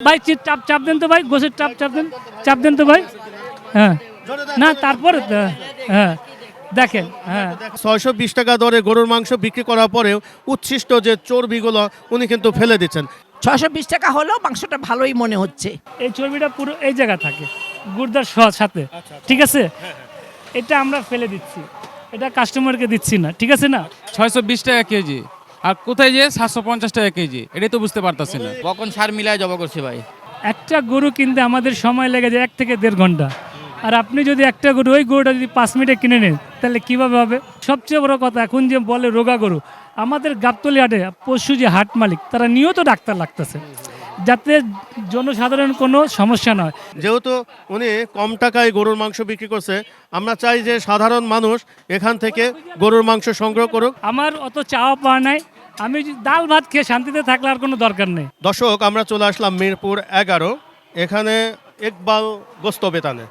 ভাই চাপ চাপ দেন তো ভাই গোসের চাপ চাপ দেন চাপ দেন তো ভাই। হ্যাঁ। না তারপরে তো, হ্যাঁ দেখেন হ্যাঁ। ছয়শো বিশ টাকা দরে গরুর মাংস বিক্রি করার পরেও উচ্ছিষ্ট যে চর্বিগুলো উনি কিন্তু ফেলে দিচ্ছেন। ছশো বিশ টাকা হলেও মাংসটা ভালোই মনে হচ্ছে। এই চর্বিটা পুরো এই জায়গা থাকে গুর্দার স- সাথে ঠিক আছে? এটা আমরা ফেলে দিচ্ছি। এটা কাস্টমারকে দিচ্ছি না ঠিক আছে না? ছয়শো বিশ টাকা কেজি। আর কোথায় যে সাতশো পঞ্চাশ টাকা কেজি? এটাই তো বুঝতে পারতাছি না। কখন সার মিলায় জবা করছি ভাই। একটা গরু কিনতে আমাদের সময় লেগে যায় এক থেকে দেড় ঘণ্টা। আর আপনি যদি একটা গরু ওই গরুটা যদি পাঁচ মিনিটে কিনে নেন তাহলে কীভাবে হবে? সবচেয়ে বড় কথা এখন যে বলে রোগা গরু আমাদের গাবতলি হাটে পশু যে হাট মালিক তারা নিয়ত ডাক্তার লাগতেছে। যাতে জনসাধারণ কোনো সমস্যা নয়। যেহেতু উনি কম টাকায় গরুর মাংস বিক্রি করছে আমরা চাই যে সাধারণ মানুষ এখান থেকে গরুর মাংস সংগ্রহ করুক। আমার অত চাওয়া পাওয়া নাই। আমি ডাল ভাত খেয়ে শান্তিতে থাকলে আর কোনো দরকার নেই। দর্শক আমরা চলে আসলাম মিরপুর এগারো। এখানে একবাল গোস্ত বেতানে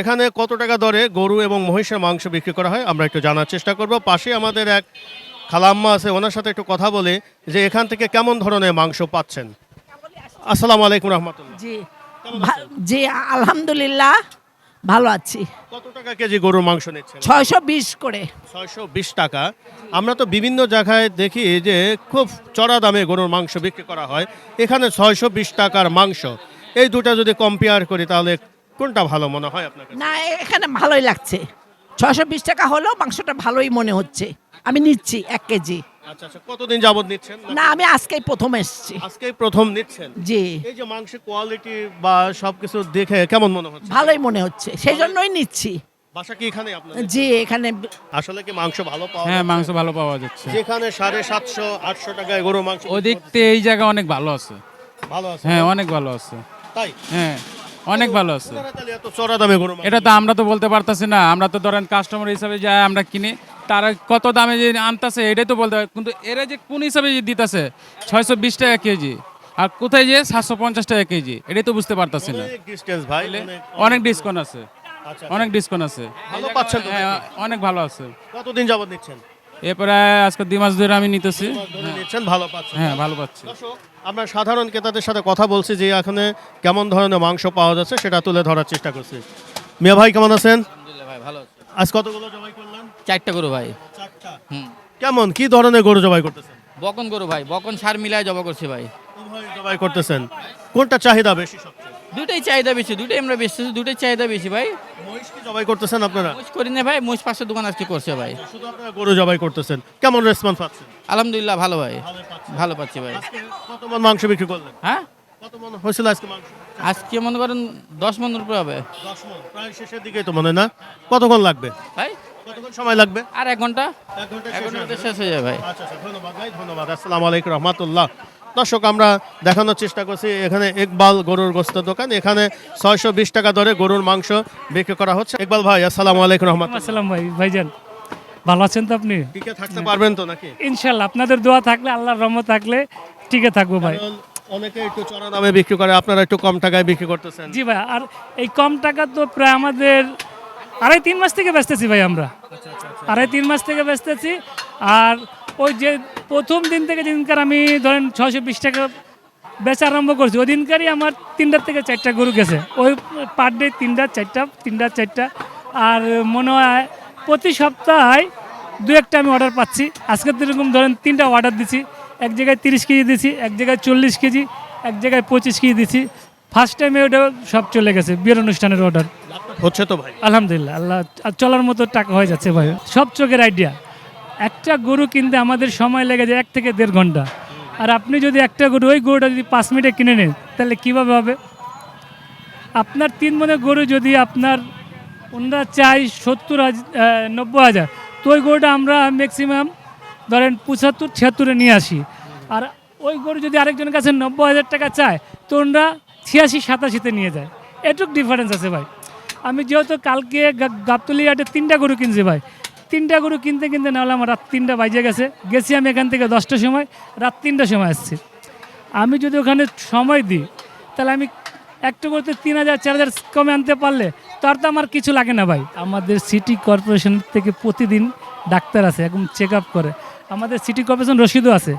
এখানে কত টাকা দরে গরু এবং মহিষের মাংস বিক্রি করা হয় আমরা একটু জানার চেষ্টা করব। পাশে আমাদের এক খালাম্মা আছে ওনার সাথে একটু কথা বলে যে এখান থেকে কেমন ধরনের মাংস পাচ্ছেন। আসসালামু আলাইকুম রহমতুল্লাহ। জি। জি আলহামদুলিল্লাহ ভালো আছি। কত টাকা কেজি গরুর মাংস নিচ্ছেন? ছয়শো বিশ করে। ছয়শো বিশ টাকা। আমরা তো বিভিন্ন জায়গায় দেখি যে খুব চড়া দামে গরুর মাংস বিক্রি করা হয়। এখানে ছয়শো বিশ টাকার মাংস। এই দুটা যদি কম্পেয়ার করি তাহলে কোনটা ভালো মনে হয় আপনাকে? না এখানে ভালোই লাগছে। ছয়শো বিশ টাকা হলেও মাংসটা ভালোই মনে হচ্ছে। আমি নিচ্ছি এক কেজি। আচ্ছা আচ্ছা কতদিন যাবত নিচ্ছেন? না আমি আজকেই প্রথম এসেছি। আজকেই প্রথম নিচ্ছেন? জি। এই যে মাংসের কোয়ালিটি বা সবকিছু দেখে কেমন মনে হচ্ছে? ভালোই মনে হচ্ছে সেই জন্যই নিচ্ছি। বাসা কি এখানে আপনার জি এখানে আসলে কি মাংস ভালো পাওয়া হ্যাঁ যাচ্ছে? মাংস ভালো পাওয়া যাচ্ছে। যেখানে সাড়ে সাতশো আটশো টাকায় গরু মাংস ওদিক থেকে এই জায়গা অনেক ভালো আছে। ভালো আছে? হ্যাঁ অনেক ভালো আছে। তাই? হ্যাঁ অনেক ভালো আছে। এটা তো আমরা তো বলতে পারতাছি না আমরা তো ধরেন কাস্টমার হিসাবে যাই আমরা কিনি তারা কত দামে যে আনতেছে এটাই তো বলতে পারি কিন্তু এরা যে কোন হিসাবে যে দিতেছে ছয়শো বিশ টাকা কেজি। আর কোথায় যে সাতশো পঞ্চাশ টাকা কেজি এটাই তো বুঝতে পারতাছি না। অনেক ডিসকাউন্ট আছে। আচ্ছা। অনেক ডিসকাউন্ট আছে। ভালো পাচ্ছেন তো হ্যাঁ অনেক ভালো আছে। কতদিন যাবত নিচ্ছেন? এরপরে আজকে দুই মাস ধরে আমি নিতেছি। ভালো পাচ্ছেন। হ্যাঁ ভালো পাচ্ছি। আমরা সাধারণ ক্রেতাদের সাথে কথা বলছি যে এখানে কেমন ধরনের মাংস পাওয়া যাচ্ছে সেটা তুলে ধরার চেষ্টা করছি। মিয়া ভাই কেমন আছেন? ভাই ভালো আছি। আজ কতগুলো জবাই করলেন? চারটা গরু ভাই। চারটা। হুম। কেমন কি ধরনের গরু জবাই করতেছেন? বকন গরু ভাই বকন সার মিলায় জবা করছি ভাই। জবাই করতেছেন? কোনটা চাহিদা বেশি সবচেয়ে? দুটাই চাহিদা বেশি দুটাই আমরা বেচতেছি দুটাই চাহিদা বেশি ভাই। মহিষ কি জবাই করতেছেন আপনারা? মুজ করি না ভাই মুজ পাশে দোকান আজকে করছে ভাই। শুধু আপনারা গরু জবাই করতেছেন। কেমন রেসপন্স পাচ্ছেন? আলহামদুলিল্লাহ ভালো ভাই। ভালো পাচ্ছি ভাই। আজকে কত মন মাংস বিক্রি করলেন? হ্যাঁ? কত মন হয়েছিল আজকে মাংস? আজকে মনে করেন দশ হবে। মন প্রায় শেষের দিকেই তো মনে না? কতক্ষণ লাগবে? ভাই? কতক্ষণ সময় লাগবে? আর এক ঘণ্টা? এক ঘণ্টা এক শেষ হয়ে যাবে। শেষ হয়ে যাবে ভাই। আচ্ছা আচ্ছা ধন্যবাদ ভাই ধন্যবাদ। আসসালামু আলাইকুম রহমতুল্লাহ। দর্শক আমরা দেখানোর চেষ্টা করছি এখানে ইকবাল গরুর গোস্ত দোকান। এখানে ছয়শো বিশ টাকা দরে গরুর মাংস বিক্রি করা হচ্ছে। একবাল ভাই আসসালামু আলাইকুম রহমতুল্লাহ। আসসালাম ভাই ভাইজান। ভালো আছেন তো আপনি? টিকে থাকতে পারবেন তো নাকি? ইনশাল্লাহ আপনাদের দোয়া থাকলে আল্লাহর রহমত থাকলে টিকে থাকব ভাই। অনেকে একটু চড়া দামে বিক্রি করে আপনারা একটু কম টাকায় বিক্রি করতেছেন। জি ভাই আর এই কম টাকা তো প্রায় আমাদের আড়াই তিন মাস থেকে বেচতেছি ভাই আমরা। আড়াই তিন মাস থেকে বেচতেছি। আর ওই যে প্রথম দিন থেকে যেদিনকার আমি ধরেন ছয়শো বিশ টাকা বেচা আরম্ভ করছি ওই দিনকারই আমার তিনটার থেকে চারটা গরু গেছে। ওই পার ডে তিনটা চারটা তিনটা চারটা। আর মনে হয় প্রতি সপ্তাহে দু একটা আমি অর্ডার পাচ্ছি। আজকে তো এরকম ধরেন তিনটা অর্ডার দিছি। এক জায়গায় তিরিশ কেজি দিছি এক জায়গায় চল্লিশ কেজি এক জায়গায় পঁচিশ কেজি দিছি। ফার্স্ট টাইমে ওটা সব চলে গেছে বিয়ের অনুষ্ঠানের অর্ডার হচ্ছে তো ভাই। আলহামদুলিল্লাহ আল্লাহ আর চলার মতো টাকা হয়ে যাচ্ছে ভাই। সব চোখের আইডিয়া একটা গরু কিনতে আমাদের সময় লেগে যায় এক থেকে দেড় ঘণ্টা। আর আপনি যদি একটা গরু ওই গরুটা যদি পাঁচ মিনিটে কিনে নেন তাহলে কীভাবে হবে? আপনার তিন মনে গরু যদি আপনার ওনারা চাই সত্তর হাজার নব্বই হাজার তো ওই গরুটা আমরা ম্যাক্সিমাম ধরেন পঁচাত্তর, ছিয়াত্তরে নিয়ে আসি। আর ওই গরু যদি আরেকজনের কাছে নব্বই হাজার টাকা চায় তো ওনারা ছিয়াশি, সাতাশিতে নিয়ে যায়। এটুক ডিফারেন্স আছে ভাই। আমি যেহেতু কালকে গাবতলি হাটে তিনটা গরু কিনছি ভাই। তিনটা গরু কিনতে কিনতে নাহলে আমার রাত তিনটা বাজে গেছে। গেছি আমি এখান থেকে দশটার সময়, রাত তিনটার সময় আসছি। আমি যদি ওখানে সময় দিই, তাহলে আমি একটু করতে তিন হাজার, চার হাজার কমে আনতে পারলে তার তো আমার কিছু লাগে না ভাই। আমাদের সিটি কর্পোরেশন থেকে প্রতিদিন ডাক্তার আছে, একদম চেক আপ করে। আমাদের সিটি কর্পোরেশন রসিদও আছে।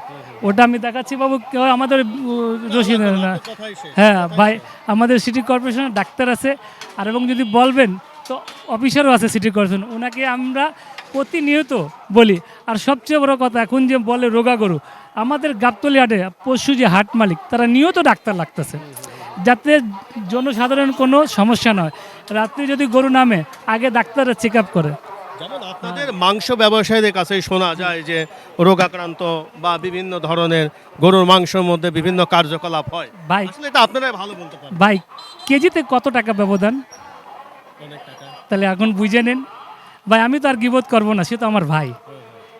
ওটা আমি দেখাচ্ছি বাবু, কেউ আমাদের রশিদ না। হ্যাঁ ভাই, আমাদের সিটি কর্পোরেশনের ডাক্তার আছে। আর এবং যদি বলবেন, তো অফিসারও আছে সিটি কর্পোরেশন ওনাকে আমরা প্রতিনিয়ত বলি। আর সবচেয়ে বড় কথা, এখন যে বলে রোগা গরু, আমাদের গাবতলি হাটে পশু যে হাট মালিক, তারা নিয়ত ডাক্তার লাগতেছে। যাতে জনসাধারণ কোনো সমস্যা নয় রাত্রি যদি গরু নামে, আগে ডাক্তাররা চেক আপ করে। যেমন আপনাদের মাংস ব্যবসায়ীদের কাছে শোনা যায় যে রোগাক্রান্ত বা বিভিন্ন ধরনের গরুর মাংসের মধ্যে বিভিন্ন কার্যকলাপ হয়। ভাই। আসলে এটা আপনারাই ভালো বলতে পারেন ভাই কেজিতে কত টাকা ব্যবধান? তাহলে এখন বুঝে নেন। ভাই আমি তো আর গিবোধ করব না সে তো আমার ভাই।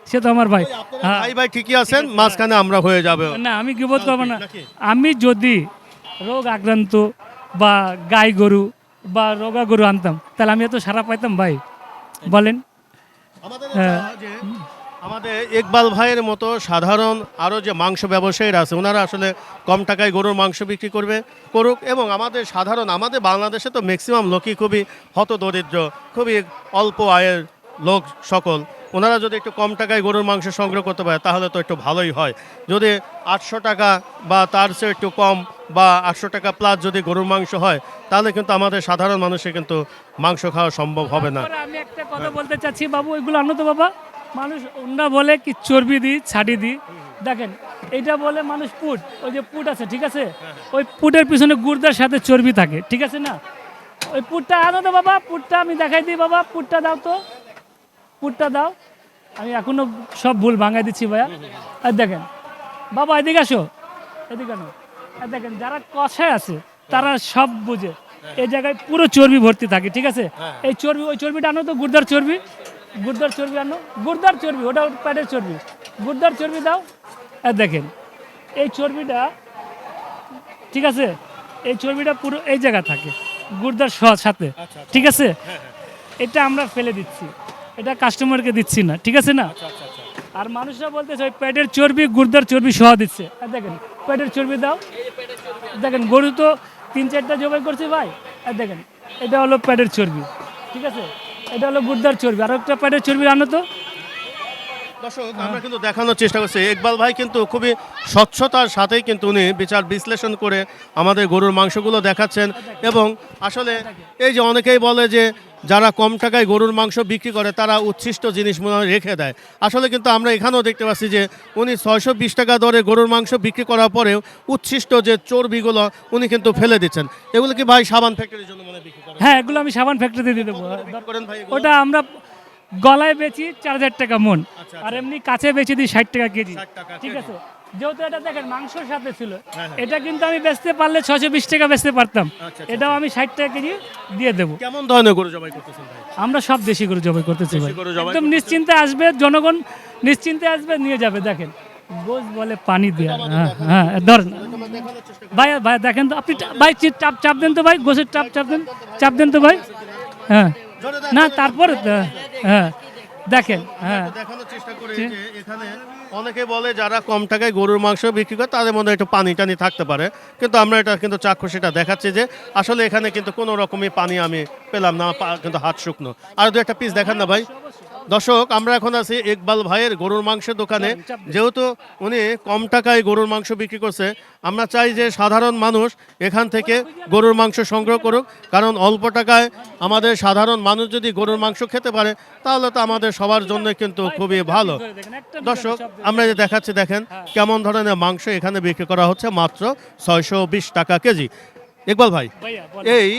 সে তো আমার ভাই। হ্যাঁ। ভাই ভাই ঠিকই আছেন মাঝখানে আমরা হয়ে যাবে। না আমি গিবোধ করব না। আমি যদি রোগ আক্রান্ত বা গাই গরু বা রোগা গরু আনতাম তাহলে আমি এত সারা পাইতাম ভাই। বলেন। আমাদের হ্যাঁ। যে আমাদের ইকবাল ভাইয়ের মতো সাধারণ আরও যে মাংস ব্যবসায়ীরা আছে ওনারা আসলে কম টাকায় গরুর মাংস বিক্রি করবে করুক এবং আমাদের সাধারণ আমাদের বাংলাদেশে তো ম্যাক্সিমাম লোকই খুবই হতদরিদ্র খুবই অল্প আয়ের লোক সকল ওনারা যদি একটু কম টাকায় গরুর মাংস সংগ্রহ করতে পারে তাহলে তো একটু ভালোই হয় যদি আটশো টাকা বা তার চেয়ে একটু কম বা আটশো টাকা প্লাস যদি গরুর মাংস হয়, তাহলে কিন্তু আমাদের সাধারণ মানুষের কিন্তু মাংস খাওয়া সম্ভব হবে না। আমি একটা কথা বলতে চাচ্ছি, বাবু, এগুলো আনো তো বাবা। মানুষ অন্যরা বলে কি চর্বি দিই, ছাড়ি দিই। দেখেন, এইটা বলে মানুষ পুট, ওই যে পুট আছে, ঠিক আছে? ওই পুটের পিছনে গুর্দার সাথে চর্বি থাকে, ঠিক আছে না? ওই পুটটা আনো তো বাবা, পুটটা আমি দেখাই দিই বাবা, পুটটা দাও তো। পুটটা দাও। আমি এখনও সব ভুল ভাঙাই দিচ্ছি ভাইয়া। আর দেখেন, বাবা, এদিকে আসো। এদিকে আনো। দেখেন যারা কষায় আছে তারা সব বুঝে। এই জায়গায় পুরো চর্বি ভর্তি থাকে ঠিক আছে? এই চর্বি ওই চর্বিটা আনো তো গুর্দার চর্বি। গুর্দার চর্বি আনো। গুর্দার চর্বি ওটা প্যাটের চর্বি। গুর্দার চর্বি দাও। আর দেখেন এই চর্বিটা ঠিক আছে? এই চর্বিটা পুরো এই জায়গা থাকে গুর্দার সাথে ঠিক আছে? এটা আমরা ফেলে দিচ্ছি। এটা কাস্টমারকে দিচ্ছি না ঠিক আছে না? আর মানুষরা বলতেছে ওই পেটের চর্বি গুর্দার চর্বি সহ দিচ্ছে। আর দেখেন পেটের চর্বি দাও। দেখেন, গরু তো তিন চারটা জবাই করছে ভাই। আর দেখেন, এটা হলো প্যাডের চর্বি, ঠিক আছে? এটা হলো গুর্দার চর্বি। আর একটা প্যাডের চর্বি আনো তো। দর্শক আমরা কিন্তু দেখানোর চেষ্টা করছি। ইকবাল ভাই কিন্তু খুবই স্বচ্ছতার সাথেই কিন্তু উনি বিচার বিশ্লেষণ করে আমাদের গরুর মাংসগুলো দেখাচ্ছেন এবং আসলে এই যে অনেকেই বলে যে যারা কম টাকায় গরুর মাংস বিক্রি করে তারা উচ্ছিষ্ট জিনিস মনে হয় রেখে দেয়। আসলে কিন্তু আমরা এখানেও দেখতে পাচ্ছি যে উনি ছয়শো বিশ টাকা দরে গরুর মাংস বিক্রি করার পরেও উচ্ছিষ্ট যে চর্বিগুলো উনি কিন্তু ফেলে দিচ্ছেন। এগুলো কি ভাই সাবান ফ্যাক্টরির জন্য মনে বিক্রি করেন? হ্যাঁ এগুলো আমি সাবান ফ্যাক্টরিতে দিয়ে দেবো। করেন ভাই ওটা আমরা গলায় বেচি চার হাজার টাকা মন। আর এমনি কাছে বেচে দিই ষাট টাকা কেজি। ঠিক আছে? যেহেতু এটা দেখেন মাংসর সাথে ছিল। হ্যাঁ, এটা কিন্তু আমি বেচতে পারলে ছশো বিশ টাকা বেচতে পারতাম। আচ্ছা, এটাও আমি ষাট টাকা কেজি দিয়ে দেবো। কেমন ধরনের গরু জবাই করতেছেন আমরা সব দেশি গরু জবাই করতেছি একদম নিশ্চিন্তে আসবে জনগণ নিশ্চিন্তে আসবে নিয়ে যাবে দেখেন। গোস বলে পানি দেয়া। হ্যাঁ হ্যাঁ ধরেন। ভাই ভাই দেখেন তো আপনি ভাই চাপ চাপ দেন তো ভাই গোসের চাপ চাপ দেন। চাপ দেন তো ভাই। হ্যাঁ। না তারপর হ্যাঁ দেখেন হ্যাঁ। দেখানোর চেষ্টা করি যে এখানে অনেকে বলে যারা কম টাকায় গরুর মাংস বিক্রি করে তাদের মধ্যে একটু পানি টানি থাকতে পারে। কিন্তু আমরা এটা কিন্তু চাক্ষুষ সেটা দেখাচ্ছি যে আসলে এখানে কিন্তু কোনো রকমই পানি আমি পেলাম না কিন্তু হাত শুকনো। আর দু একটা পিস দেখান না ভাই। দর্শক আমরা এখন আছি ইকবাল ভাইয়ের গরুর মাংসের দোকানে। যেহেতু উনি কম টাকায় গরুর মাংস বিক্রি করছে আমরা চাই যে সাধারণ মানুষ এখান থেকে গরুর মাংস সংগ্রহ করুক। কারণ অল্প টাকায় আমাদের সাধারণ মানুষ যদি গরুর মাংস খেতে পারে তাহলে তো আমাদের সবার জন্য কিন্তু খুবই ভালো। দর্শক আমরা যে দেখাচ্ছি দেখেন কেমন ধরনের মাংস এখানে বিক্রি করা হচ্ছে মাত্র ছয়শো বিশ টাকা কেজি। ইকবাল ভাই এই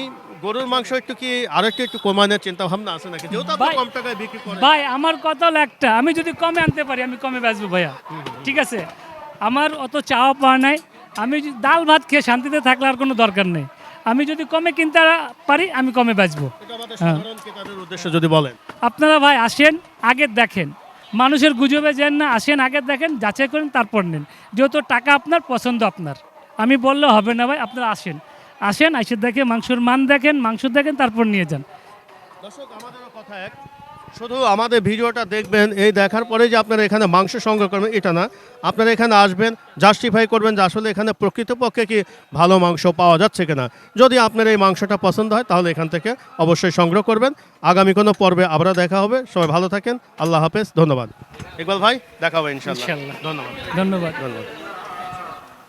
গরুর মাংস একটু কি আরেকটু একটু একটু কমানোর চিন্তা ভাবনা আছে নাকি? যেহেতু আপনি ভাই- কম টাকায় বিক্রি করেন। ভাই আমার কথা হলো একটা। আমি যদি কমে আনতে পারি আমি কমে বেচবো ভাইয়া। ঠিক আছে? আমার অত চাওয়া পাওয়া নাই। আমি যদি ডাল ভাত খেয়ে শান্তিতে থাকলে আর কোনো দরকার নেই। আমি যদি কমে কিনতে পারি আমি কমে বেচবো। এটা আমাদের হ্যাঁ। সাধারণ ক্রেতাদের উদ্দেশ্যে যদি বলেন। আপনারা ভাই আসেন আগে দেখেন। মানুষের গুজবে যেন না আসেন আগে দেখেন যাচাই করেন তারপর নেন। যেহেতু টাকা আপনার পছন্দ আপনার। আমি বললে হবে না ভাই আপনারা আসেন। আসেন এসে দেখে মাংসর মান দেখেন মাংস দেখেন তারপর নিয়ে যান। দর্শক আমাদেরও কথা এক। শুধু আমাদের ভিডিওটা দেখবেন এই দেখার পরে যে আপনারা এখানে মাংস সংগ্রহ করবেন এটা না। আপনারা এখানে আসবেন জাস্টিফাই করবেন যে আসলে এখানে প্রকৃতপক্ষে কি ভালো মাংস পাওয়া যাচ্ছে কিনা। যদি আপনার এই মাংসটা পছন্দ হয় তাহলে এখান থেকে অবশ্যই সংগ্রহ করবেন। আগামী কোনো পর্বে আবারও দেখা হবে। সবাই ভালো থাকেন। আল্লাহ হাফেজ। ধন্যবাদ। ইকবাল ভাই দেখা হবে ইনশাল্লাহ। ধন্যবাদ। ধন্যবাদ। ধন্যবাদ।